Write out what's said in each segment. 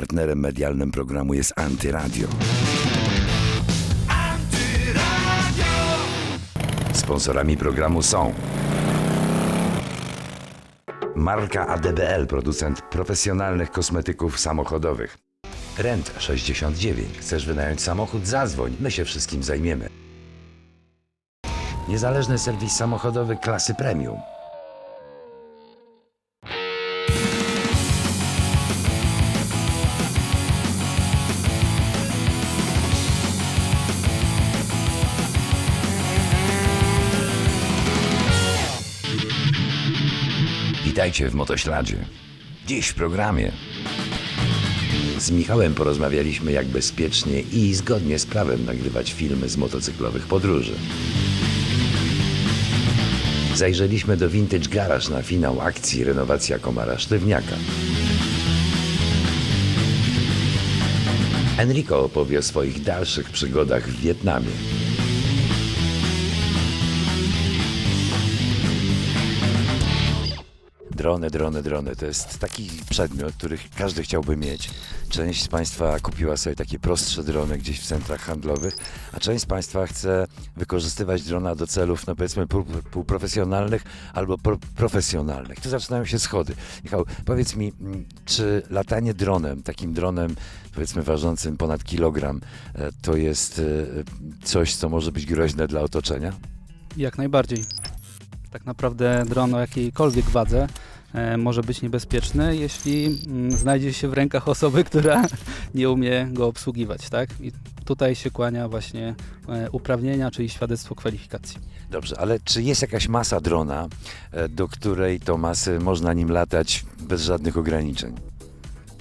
Partnerem medialnym programu jest Antyradio. Sponsorami programu są Marka ADBL, producent profesjonalnych kosmetyków samochodowych. Rent 69. Chcesz wynająć samochód? Zadzwoń, my się wszystkim zajmiemy. Niezależny serwis samochodowy klasy premium. Witajcie w Motośladzie. Dziś w programie. Z Michałem porozmawialiśmy, jak bezpiecznie i zgodnie z prawem nagrywać filmy z motocyklowych podróży. Zajrzeliśmy do Vintage Garage na finał akcji renowacja Komara Sztywniaka. Enrico opowie o swoich dalszych przygodach w Wietnamie. Drony, drony, drony. To jest taki przedmiot, który każdy chciałby mieć. Część z Państwa kupiła sobie takie prostsze drony gdzieś w centrach handlowych, a część z Państwa chce wykorzystywać drona do celów, no powiedzmy, pół- półprofesjonalnych albo pro, profesjonalnych. Tu zaczynają się schody. Michał, powiedz mi, mm, czy latanie dronem, takim dronem, powiedzmy, ważącym ponad kilogram, e, to jest e, coś, co może być groźne dla otoczenia? Jak najbardziej. Tak naprawdę dron o jakiejkolwiek wadze może być niebezpieczny, jeśli mm, znajdzie się w rękach osoby, która nie umie go obsługiwać, tak? I tutaj się kłania właśnie e, uprawnienia, czyli świadectwo kwalifikacji. Dobrze, ale czy jest jakaś masa drona, e, do której to masy można nim latać bez żadnych ograniczeń?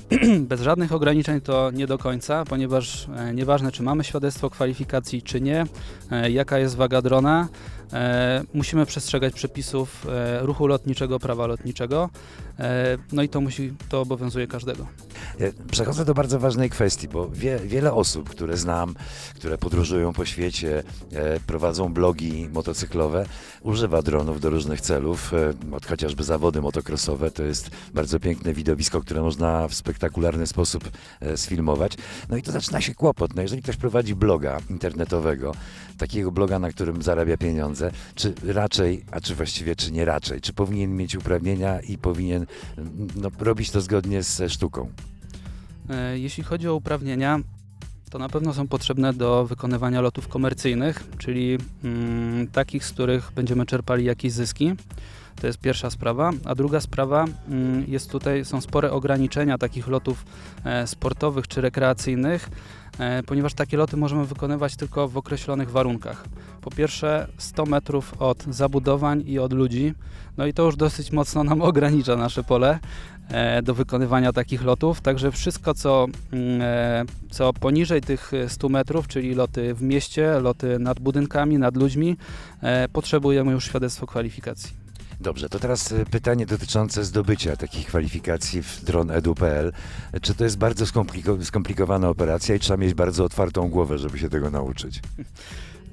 Bez żadnych ograniczeń to nie do końca, ponieważ e, nieważne czy mamy świadectwo kwalifikacji czy nie, e, jaka jest waga drona, e, musimy przestrzegać przepisów e, ruchu lotniczego, prawa lotniczego. E, no i to musi, to obowiązuje każdego. Przechodzę do bardzo ważnej kwestii, bo wie, wiele osób, które znam, które podróżują po świecie, e, prowadzą blogi motocyklowe, używa dronów do różnych celów, e, od chociażby zawody motocrossowe. To jest bardzo piękne widowisko, które można w spektakularny sposób e, sfilmować. No i to zaczyna się kłopot. No jeżeli ktoś prowadzi bloga internetowego, takiego bloga, na którym zarabia pieniądze, czy raczej, a czy właściwie, czy nie raczej, czy powinien mieć uprawnienia i powinien no, robić to zgodnie ze sztuką? E, Jeśli chodzi o uprawnienia, to na pewno są potrzebne do wykonywania lotów komercyjnych, czyli mm, takich, z których będziemy czerpali jakieś zyski. To jest pierwsza sprawa. A druga sprawa mm, jest tutaj, są spore ograniczenia takich lotów e, sportowych czy rekreacyjnych, e, ponieważ takie loty możemy wykonywać tylko w określonych warunkach. Po pierwsze 100 metrów od zabudowań i od ludzi, no i to już dosyć mocno nam ogranicza nasze pole e, do wykonywania takich lotów. Także wszystko, co, mm, co poniżej tych 100 metrów, czyli loty w mieście, loty nad budynkami, nad ludźmi, potrzebujemy już świadectwo kwalifikacji. Dobrze, to teraz y, pytanie dotyczące zdobycia takich kwalifikacji w dronedu.pl. Czy to jest bardzo skompliko- skomplikowana operacja i trzeba mieć bardzo otwartą głowę, żeby się tego nauczyć?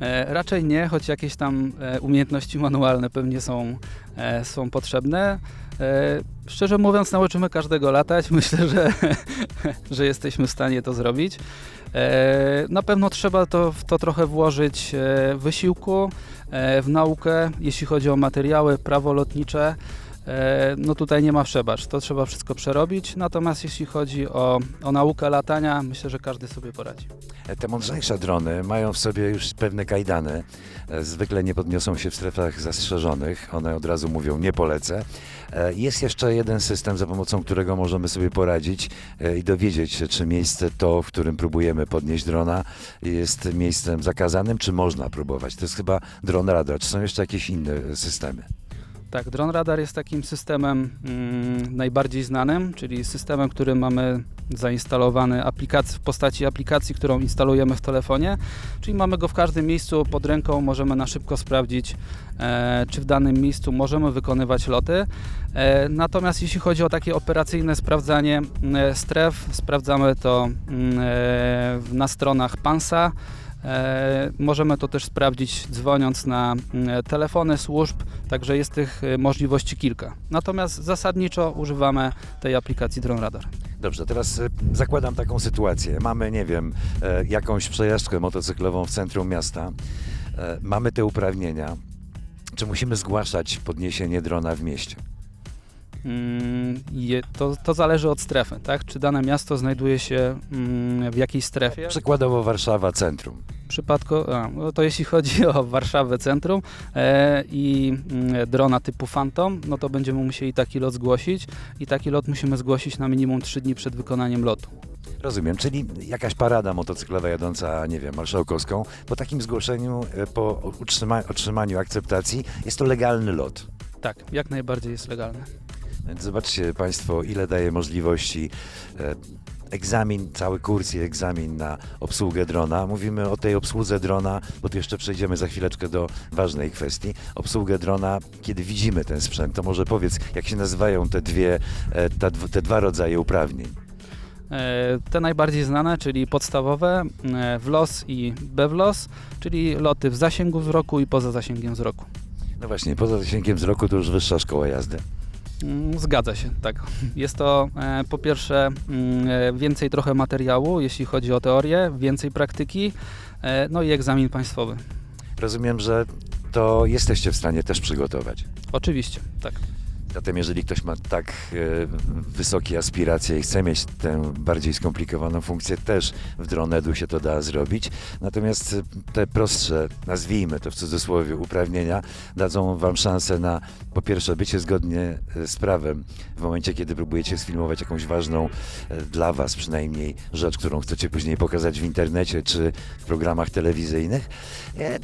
E, Raczej nie, choć jakieś tam e, umiejętności manualne pewnie są, e, są potrzebne. E, Szczerze mówiąc, nauczymy każdego latać. Myślę, że, że jesteśmy w stanie to zrobić. E, Na pewno trzeba to, w to trochę włożyć e, wysiłku, e, w naukę, jeśli chodzi o materiały, prawo lotnicze. E, No tutaj nie ma przebacz, to trzeba wszystko przerobić. Natomiast jeśli chodzi o, o naukę latania, myślę, że każdy sobie poradzi. E, Te mądrzejsze drony mają w sobie już pewne kajdany. E, Zwykle nie podniosą się w strefach zastrzeżonych. One od razu mówią nie polecę. E, Jest jeszcze jeden system, za pomocą którego możemy sobie poradzić e, i dowiedzieć się, czy miejsce to, w którym próbujemy podnieść drona, jest miejscem zakazanym, czy można próbować. To jest chyba dron radar. Czy są jeszcze jakieś inne systemy? Tak, Drone Radar jest takim systemem mm, najbardziej znanym, czyli systemem, który mamy zainstalowany aplikac- w postaci aplikacji, którą instalujemy w telefonie, czyli mamy go w każdym miejscu pod ręką, możemy na szybko sprawdzić, e, czy w danym miejscu możemy wykonywać loty. E, natomiast jeśli chodzi o takie operacyjne sprawdzanie e, stref, sprawdzamy to mm, e, na stronach PANSA. E, możemy to też sprawdzić dzwoniąc na mm, telefony służb, także jest tych e, możliwości kilka. Natomiast zasadniczo używamy tej aplikacji Drone Radar. Dobrze, teraz e, zakładam taką sytuację. Mamy, nie wiem, e, jakąś przejażdżkę motocyklową w centrum miasta. E, Mamy te uprawnienia. Czy musimy zgłaszać podniesienie drona w mieście? Mm, to, to zależy od strefy, tak? Czy dane miasto znajduje się mm, w jakiejś strefie? Przykładowo Warszawa centrum. W przypadku, a, no to jeśli chodzi o Warszawę Centrum e, i mm, drona typu Phantom, no to będziemy musieli taki lot zgłosić i taki lot musimy zgłosić na minimum 3 dni przed wykonaniem lotu. Rozumiem, czyli jakaś parada motocyklowa jadąca, nie wiem, marszałkowską. Po takim zgłoszeniu, e, po utrzyma- otrzymaniu akceptacji, jest to legalny lot. Tak, jak najbardziej jest legalne. Więc zobaczcie Państwo, ile daje możliwości. E, Egzamin, cały kurs i egzamin na obsługę drona. Mówimy o tej obsłudze drona, bo tu jeszcze przejdziemy za chwileczkę do ważnej kwestii. Obsługę drona, kiedy widzimy ten sprzęt, to może powiedz, jak się nazywają te dwie, e, te dwa rodzaje uprawnień. E, Te najbardziej znane, czyli podstawowe, WLOS i BEWLOS, czyli loty w zasięgu wzroku i poza zasięgiem wzroku. No właśnie, poza zasięgiem wzroku to już wyższa szkoła jazdy. Mm, Zgadza się, tak. Jest to e, po pierwsze mm, e, więcej trochę materiału, jeśli chodzi o teorię, więcej praktyki, e, no i egzamin państwowy. Rozumiem, że to jesteście w stanie też przygotować. Oczywiście, tak. Zatem jeżeli ktoś ma tak e, wysokie aspiracje i chce mieć tę bardziej skomplikowaną funkcję, też w Dronedu się to da zrobić. Natomiast e, te prostsze, nazwijmy to w cudzysłowie, uprawnienia dadzą Wam szansę na po pierwsze bycie zgodnie e, z prawem w momencie, kiedy próbujecie sfilmować jakąś ważną dla Was przynajmniej rzecz, którą chcecie później pokazać w internecie czy w programach telewizyjnych.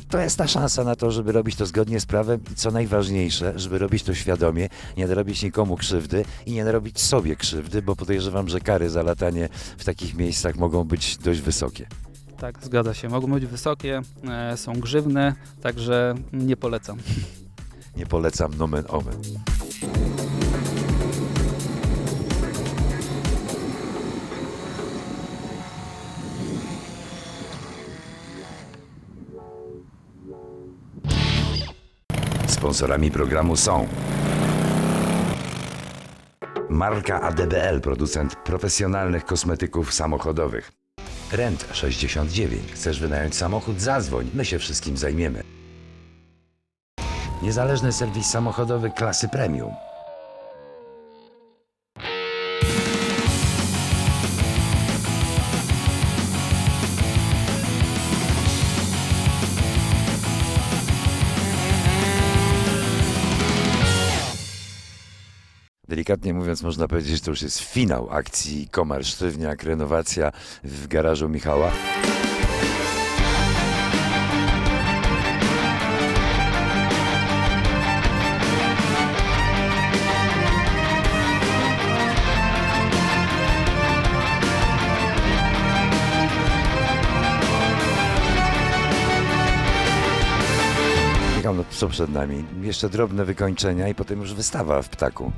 To jest ta szansa na to, żeby robić to zgodnie z prawem i co najważniejsze, żeby robić to świadomie, nie narobić nikomu krzywdy i nie narobić sobie krzywdy, bo podejrzewam, że kary za latanie w takich miejscach mogą być dość wysokie. Tak, zgadza się. Mogą być wysokie, e, są grzywne, także nie polecam. Nie polecam nomen omen. Sponsorami programu są Marka ADBL, producent profesjonalnych kosmetyków samochodowych. Rent 69. Chcesz wynająć samochód? Zadzwoń, my się wszystkim zajmiemy. Niezależny serwis samochodowy klasy premium. Delikatnie mówiąc, można powiedzieć, że to już jest finał akcji Komar Sztywniak, renowacja w garażu Michała. Michał, no co przed nami? Jeszcze drobne wykończenia i potem już wystawa w ptaku.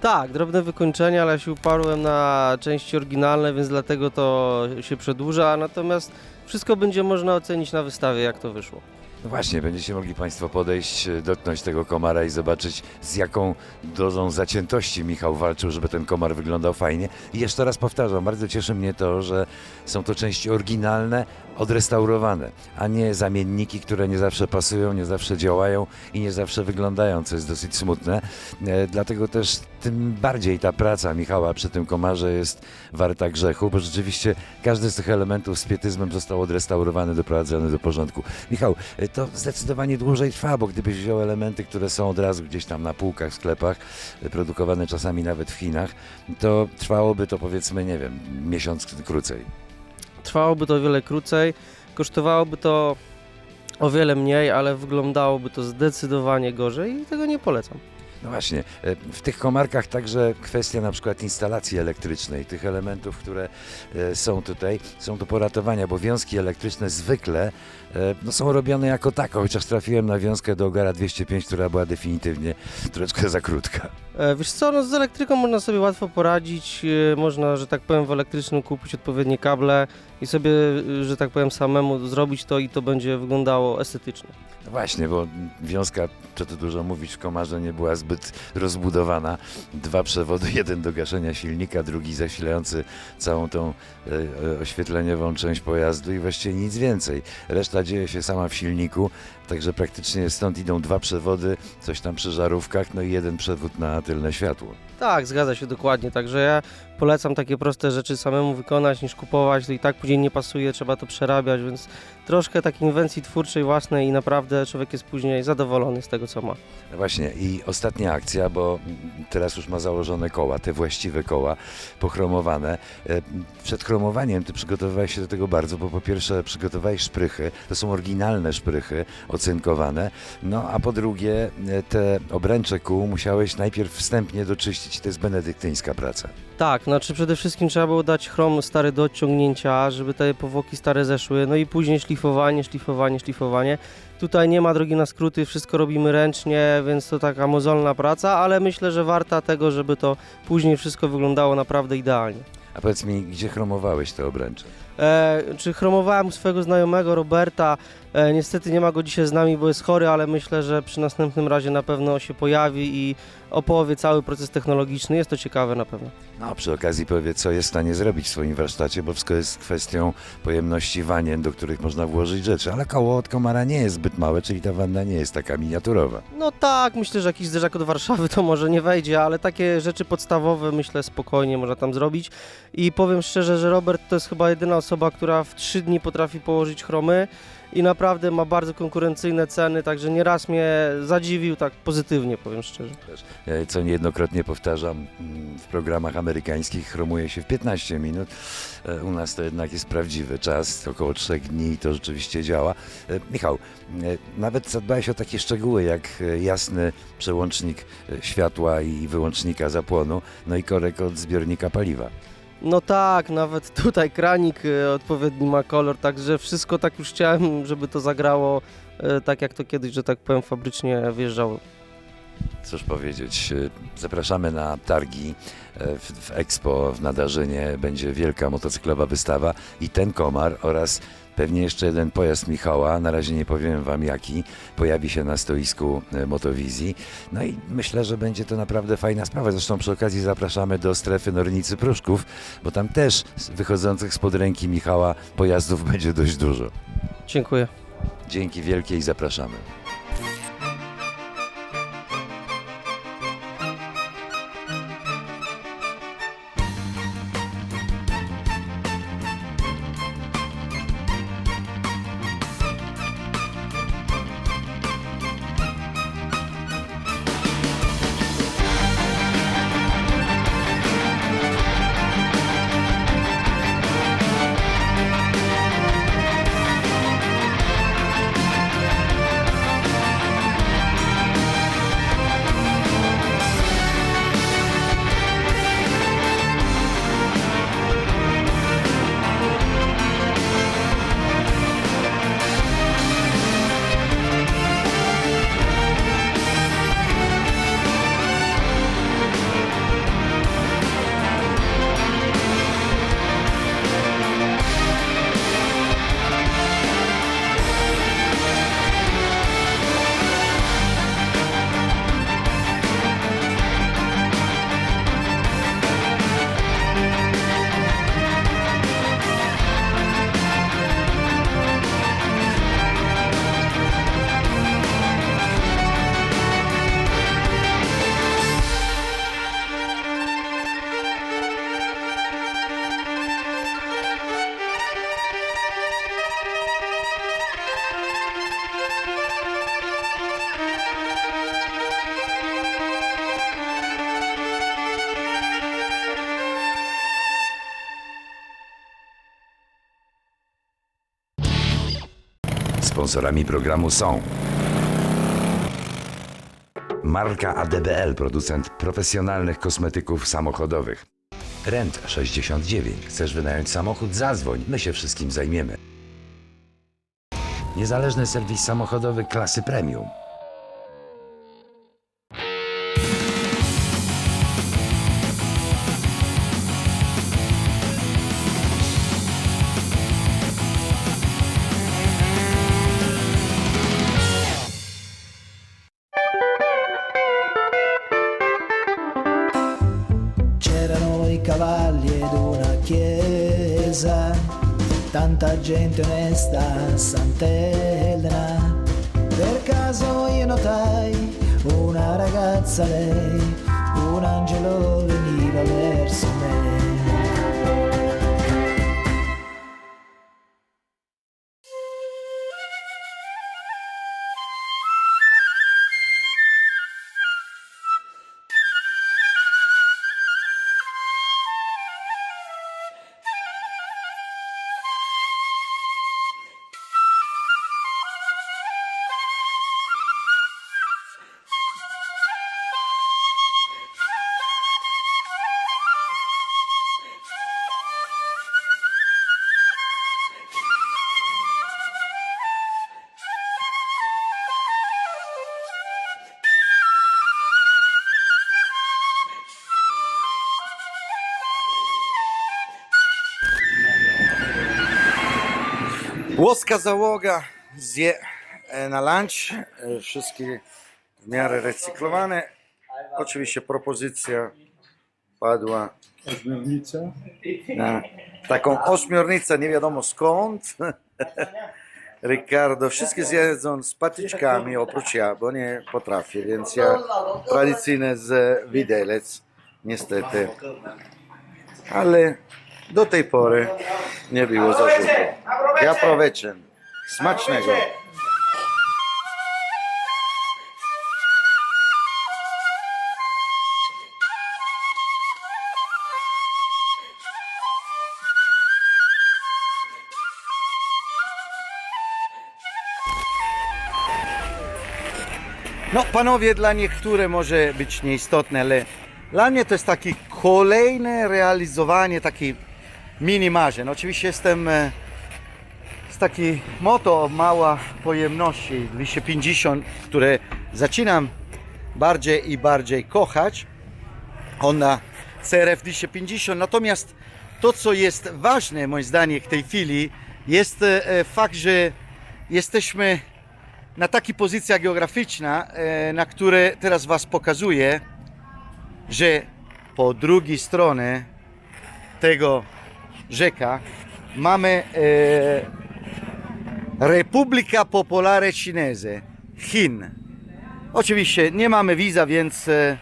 Tak, drobne wykończenia, ale się uparłem na części oryginalne, więc dlatego to się przedłuża. Natomiast wszystko będzie można ocenić na wystawie, jak to wyszło. No właśnie, będziecie mogli Państwo podejść, e, dotknąć tego komara i zobaczyć, z jaką dozą zaciętości Michał walczył, żeby ten komar wyglądał fajnie. I jeszcze raz powtarzam, bardzo cieszy mnie to, że są to części oryginalne, odrestaurowane, a nie zamienniki, które nie zawsze pasują, nie zawsze działają i nie zawsze wyglądają, co jest dosyć smutne. E, Dlatego też tym bardziej ta praca Michała przy tym komarze jest warta grzechu, bo rzeczywiście każdy z tych elementów z pietyzmem został odrestaurowany, doprowadzony do porządku. Michał, e, to zdecydowanie dłużej trwa, bo gdybyś wziął elementy, które są od razu gdzieś tam na półkach w sklepach, e, produkowane czasami nawet w Chinach, to trwałoby to powiedzmy, nie wiem, miesiąc krócej. Trwałoby to o wiele krócej, kosztowałoby to o wiele mniej, ale wyglądałoby to zdecydowanie gorzej i tego nie polecam. No właśnie, e, w tych komarkach także kwestia na przykład instalacji elektrycznej, tych elementów, które e, są tutaj, są do poratowania, bo wiązki elektryczne zwykle e, no, są robione jako tako, chociaż trafiłem na wiązkę do Ogara 205, która była definitywnie troszeczkę za krótka. E, Wiesz co, no z elektryką można sobie łatwo poradzić, e, można, że tak powiem, w elektrycznym kupić odpowiednie kable i sobie, y, że tak powiem, samemu zrobić to i to będzie wyglądało estetycznie. No Właśnie, bo wiąska, co tu dużo mówić, w komarze nie była zbyt rozbudowana. Dwa przewody, jeden do gaszenia silnika, drugi zasilający całą tą e, e, oświetleniową część pojazdu i właściwie nic więcej. Reszta dzieje się sama w silniku, także praktycznie stąd idą dwa przewody, coś tam przy żarówkach, no i jeden przewód na tylne światło. Tak, zgadza się dokładnie. Także ja polecam takie proste rzeczy samemu wykonać niż kupować. To i tak później nie pasuje, trzeba to przerabiać, więc troszkę takiej inwencji twórczej własnej i naprawdę człowiek jest później zadowolony z tego, co ma. No właśnie i ostatnia akcja, bo teraz już ma założone koła, te właściwe koła, pochromowane. E, Przed chromowaniem ty przygotowywałeś się do tego bardzo, bo po pierwsze przygotowałeś szprychy, to są oryginalne szprychy, ocynkowane, no a po drugie e, te obręcze kół musiałeś najpierw wstępnie doczyścić, to jest benedyktyńska praca. Tak, znaczy przede wszystkim trzeba było dać chrom stary do odciągnięcia, żeby te powłoki stare zeszły, no i później szlifowanie, szlifowanie, szlifowanie. Tutaj nie ma drogi na skróty, wszystko robimy ręcznie, więc to taka mozolna praca, ale myślę, że warta tego, żeby to później wszystko wyglądało naprawdę idealnie. A powiedz mi, gdzie chromowałeś te obręcze? E, czy chromowałem swojego znajomego Roberta? E, niestety nie ma go dzisiaj z nami, bo jest chory, ale myślę, że przy następnym razie na pewno się pojawi i opowie cały proces technologiczny. Jest to ciekawe na pewno. No, przy okazji powie, co jest w stanie zrobić w swoim warsztacie, bo wszystko jest kwestią pojemności wanien, do których można włożyć rzeczy. Ale koło od komara nie jest zbyt małe, czyli ta wanna nie jest taka miniaturowa. No tak, myślę, że jakiś zderzak od Warszawy to może nie wejdzie, ale takie rzeczy podstawowe myślę spokojnie można tam zrobić. I powiem szczerze, że Robert to jest chyba jedyna osoba, która w trzy dni potrafi położyć chromy i naprawdę ma bardzo konkurencyjne ceny, także nieraz mnie zadziwił tak pozytywnie, powiem szczerze. E, Co niejednokrotnie powtarzam, mm, w programach amerykańskich chromuje się w 15 minut. E, U nas to jednak jest prawdziwy czas, około 3 dni i to rzeczywiście działa. E, Michał, nawet zadbałeś o takie szczegóły jak jasny przełącznik światła i wyłącznika zapłonu, no i korek od zbiornika paliwa. No tak, nawet tutaj kranik e, odpowiedni ma kolor, także wszystko tak już chciałem, żeby to zagrało e, tak jak to kiedyś, że tak powiem, fabrycznie wjeżdżało. Cóż powiedzieć, e, zapraszamy na targi e, w, w Expo w Nadarzynie. Będzie wielka motocyklowa wystawa i ten komar oraz pewnie jeszcze jeden pojazd Michała, na razie nie powiem Wam jaki, pojawi się na stoisku e, Motowizji. No i myślę, że będzie to naprawdę fajna sprawa. Zresztą przy okazji zapraszamy do strefy Nornicy Pruszków, bo tam też z- wychodzących spod ręki Michała pojazdów będzie dość dużo. Dziękuję. Dzięki wielkie i zapraszamy. Sponsorami programu są Marka ADBL, producent profesjonalnych kosmetyków samochodowych. Rent 69. Chcesz wynająć samochód? Zadzwoń, my się wszystkim zajmiemy. Niezależny serwis samochodowy klasy premium. Tanta gente onesta, Sant'Elena. Per caso io notai una ragazza lei, un angelo veniva verso me. Włoska załoga zje e, na lunch, e, wszystkie w miarę recyklowane. Oczywiście propozycja padła na taką ośmiornicę, nie wiadomo skąd. Ricardo, wszystkie zjedzą z patyczkami, oprócz ja, bo nie potrafię, więc ja tradycyjne z widelec, niestety. Ale do tej pory nie było zarzutu. Ja prowadzę. Smacznego. No, panowie, dla niektórych może być nieistotne, ale dla mnie to jest takie kolejne realizowanie takiej mini marzeń. Oczywiście jestem e, z takiej moto mała pojemności 250, które zaczynam bardziej i bardziej kochać. Honda CRF 250. Natomiast to, co jest ważne moim zdaniem w tej chwili, jest e, fakt, że jesteśmy na takiej pozycji geograficzna, e, na które teraz Was pokazuję, że po drugiej stronie tego rzeka mamy e, Republika Popolare Cinese, Chin. Oczywiście nie mamy wiza, więc e,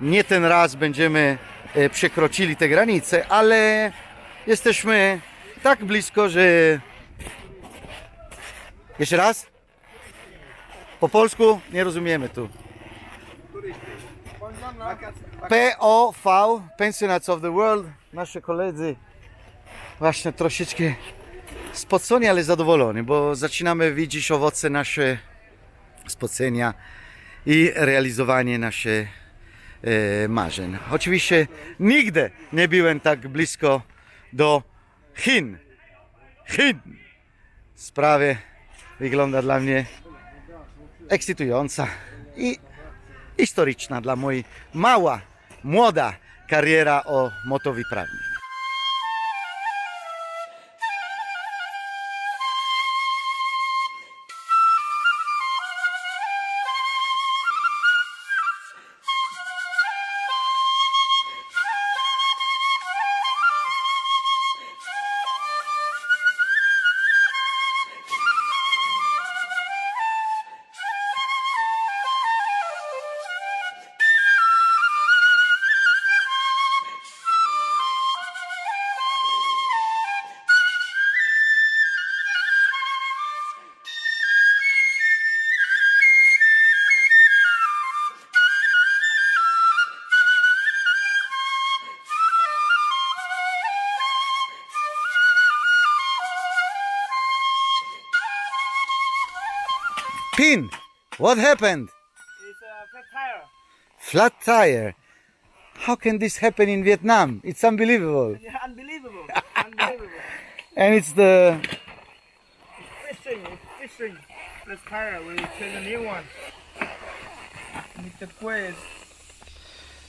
nie ten raz będziemy e, przekroczyli te granice, ale jesteśmy tak blisko, że... Jeszcze raz? Po polsku nie rozumiemy tu. POV, Pensionats of the World, nasi koledzy właśnie troszeczkę spoconi, ale zadowoleni, bo zaczynamy widzieć owoce nasze spocenia i realizowanie naszych e, marzeń. Oczywiście nigdy nie byłem tak blisko do Chin. Chin! Sprawa wygląda dla mnie ekscytująca i historyczna dla mojej mała, młoda kariera o motowyprawni. What happened? It's a flat tire. Flat tire. How can this happen in Vietnam? It's unbelievable. Yeah, unbelievable. unbelievable. And it's the it's Fishing, it's fishing. Flat tire. We change a new one. Mr. Quiz.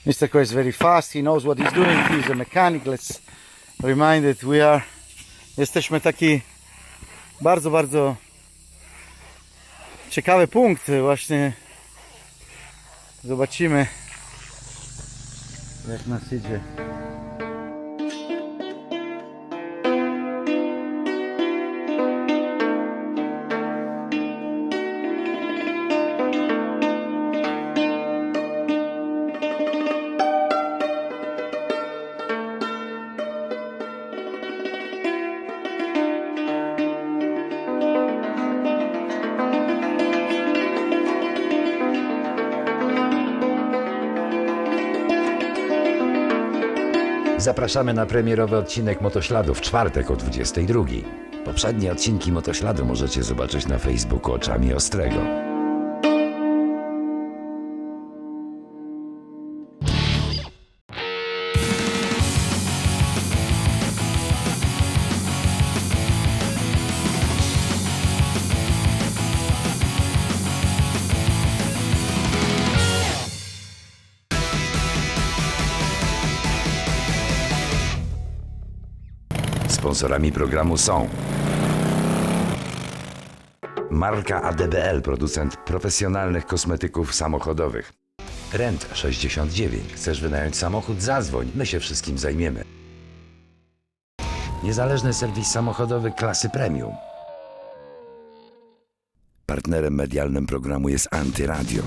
Mr. Ko is very fast. He knows what he's doing. He's a mechanic. Let's remind that we are. Jesteśmy taki bardzo, bardzo ciekawy punkt. Właśnie zobaczymy, jak nas idzie. Zapraszamy na premierowy odcinek Motośladu w czwartek o 22. Poprzednie odcinki Motośladu możecie zobaczyć na Facebooku Oczami Ostrego. Sponsorami programu są Marka ADBL, producent profesjonalnych kosmetyków samochodowych. Rent 69. Chcesz wynająć samochód? Zadzwoń, my się wszystkim zajmiemy. Niezależny serwis samochodowy klasy premium. Partnerem medialnym programu jest Antyradio.